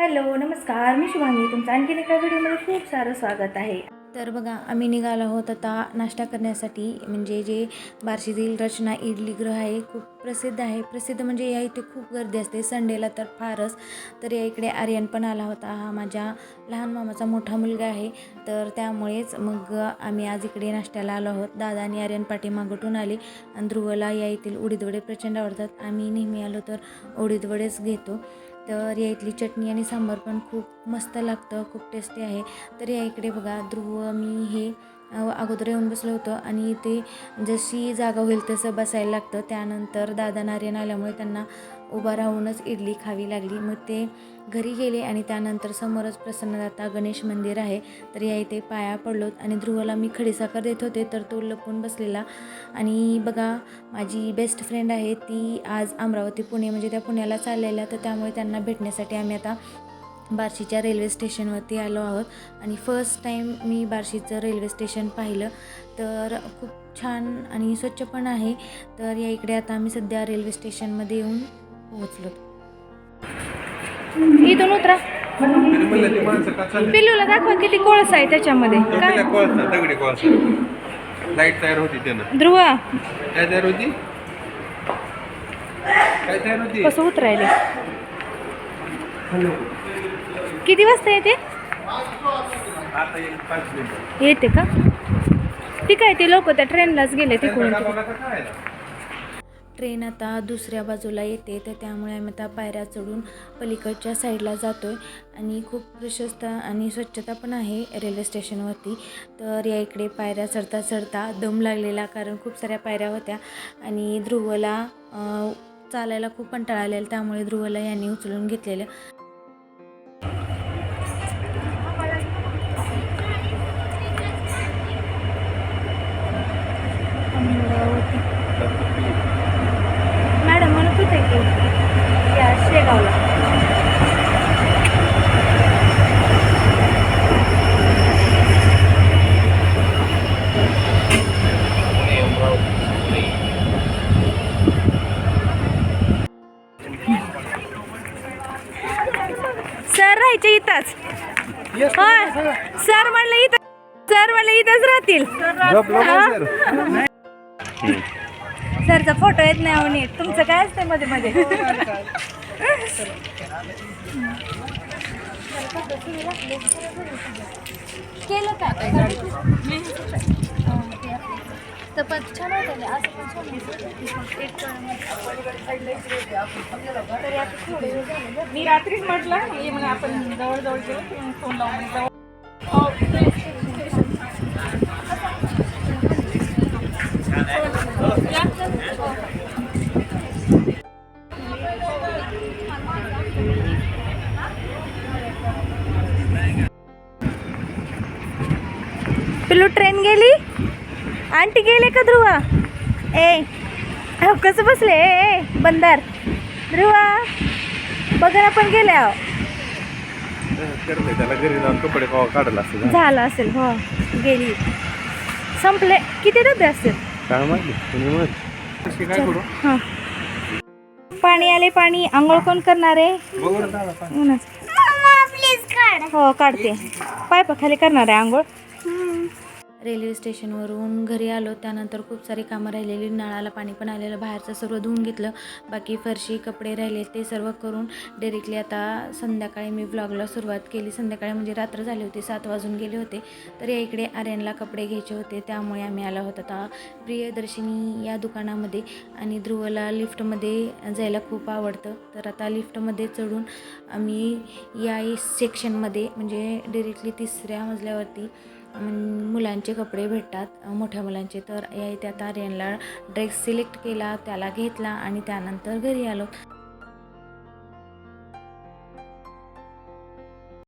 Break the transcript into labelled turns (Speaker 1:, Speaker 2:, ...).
Speaker 1: Hello नमस्कार. मी शुभांगी तुमचं आणखीन एका व्हिडिओमध्ये खूप सारं स्वागत आहे. तर बघा आम्ही निघालो आहोत आता नाश्ता करण्यासाठी. म्हणजे जे बार्शीतील रचना इडली गृह आहे खूप प्रसिद्ध आहे. प्रसिद्ध म्हणजे या इथे खूप गर्दी असते. संडेला तर फारच. तर या इकडे आर्यन पण आला होता. हा माझ्या लहान मामाचा मोठा मुलगा आहे. तर त्यामुळेच मग आम्ही आज इकडे नाश्त्याला आलो आहोत. दादा आणि आर्यन पाठीमागटून आले आणि ध्रुवला या येथील उडीदवडे प्रचंड आवडतात. आम्ही नेहमी आलो तर उडीदवडेच घेतो. तर या इथली चटणी आणि सांबार पण खूप मस्त लागतं खूप टेस्टी आहे. तर या इकडे बघा ध्रुव मी हे अगोदर येऊन बसलो होतो आणि ते जशी जागा होईल तसं बसायला लागतं. त्यानंतर दादा नारायण आल्यामुळे त्यांना उभा राहूनच इडली खावी लागली. मग ते घरी गेले आणि त्यानंतर समोरच प्रसन्नदाता गणेश मंदिर आहे. तर या इथे पाया पडलो आणि ध्रुवला मी खडीसाखर देत होते तर तो लपून बसलेला. आणि बघा माझी बेस्ट फ्रेंड आहे ती आज अमरावती पुणे म्हणजे त्या पुण्याला चाललेल्या. तर त्यामुळे त्यांना भेटण्यासाठी आम्ही आता बार्शीच्या रेल्वे स्टेशनवरती आलो आहोत. आणि फर्स्ट टाईम मी बार्शीचं रेल्वे स्टेशन पाहिलं. तर खूप छान आणि स्वच्छ पण आहे. तर या इकडे आता आम्ही सध्या रेल्वे स्टेशनमध्ये येऊन पोहोचलो इथून उतरा. पिल्लूला दाखवा किती कोळसा आहे त्याच्यामध्ये.
Speaker 2: दगडी कोळसा दगडी कोळसा. लाइट तयार होती त्यानं.
Speaker 1: ध्रुव.
Speaker 2: काय तयार होती? काय तयार होती?
Speaker 1: कसं उतरायले? किती वाजता येते? येते का? ठीक आहे ते लोक त्या ट्रेनलाच गेले तिकडून. ट्रेन आता दुसऱ्या बाजूला येते तर त्यामुळे आम्ही आता पायऱ्या चढून पलीकडच्या साईडला जातो आहे आणि खूप प्रशस्त आणि स्वच्छता पण आहे रेल्वे स्टेशनवरती. तर या इकडे पायऱ्या चढता चढता दम लागलेला कारण खूप साऱ्या पायऱ्या होत्या. आणि ध्रुवला चालायला खूप कंटाळा आलेला त्यामुळे ध्रुवला यांनी उचलून घेतलेलं. होते की या शेगावला सर राहायचे इथंच. होय. सर. म्हणलं इथं सर म्हणलं इथंच राहतील? सरचा फोटो येत नाही नीट तुमचं काय असतंयमध्ये मध्ये? केलं का? तर पण छान होतं असं पण छान
Speaker 3: मी रात्रीच म्हटलं ये मग आपण जवळ जवळ गेलो की मग फोन लावून
Speaker 1: पिल्लू ट्रेन गेली? आंटी गेले का ध्रुवा? ए कसं बसले? ए बंदर. ध्रुवा बघा पण गेले अहो
Speaker 2: करते त्याला घरी जाऊन कपडे कवा काढला असं
Speaker 1: झालं असेल हो गेली. संपले. किती डबे असतील?
Speaker 2: काय माहिती काय करू
Speaker 1: हां. पाणी आले पाणी आंघोळ कोण करणार आहे. उन्हाचं. हो काढते पायपा खाली करणार आहे आंघोळ रेल्वे स्टेशनवरून घरी आलो. त्यानंतर खूप सारी कामं राहिलेली. नळाला पाणी पण आलेलं. बाहेरचं सर्व धुवून घेतलं. बाकी फरशी कपडे राहिले. ते सर्व करून डायरेक्टली आता संध्याकाळी मी ब्लॉगला सुरुवात केली. संध्याकाळी म्हणजे रात्र झाली होती. सात वाजून गेले होते. तर या इकडे आर्यनला कपडे घ्यायचे होते. त्यामुळे आम्ही आलो होतो. आता प्रियदर्शिनी या दुकानामध्ये आणि ध्रुवला लिफ्टमध्ये जायला खूप आवडतं. तर आता लिफ्टमध्ये चढून आम्ही या सेक्शनमध्ये म्हणजे डिरेक्टली तिसऱ्या मजल्यावरती मुलांचे कपडे भेटतात मोठ्या मुलांचे. तर या इथे आता आर्यनला ड्रेस सिलेक्ट केला त्याला घेतला आणि त्यानंतर घरी आलो.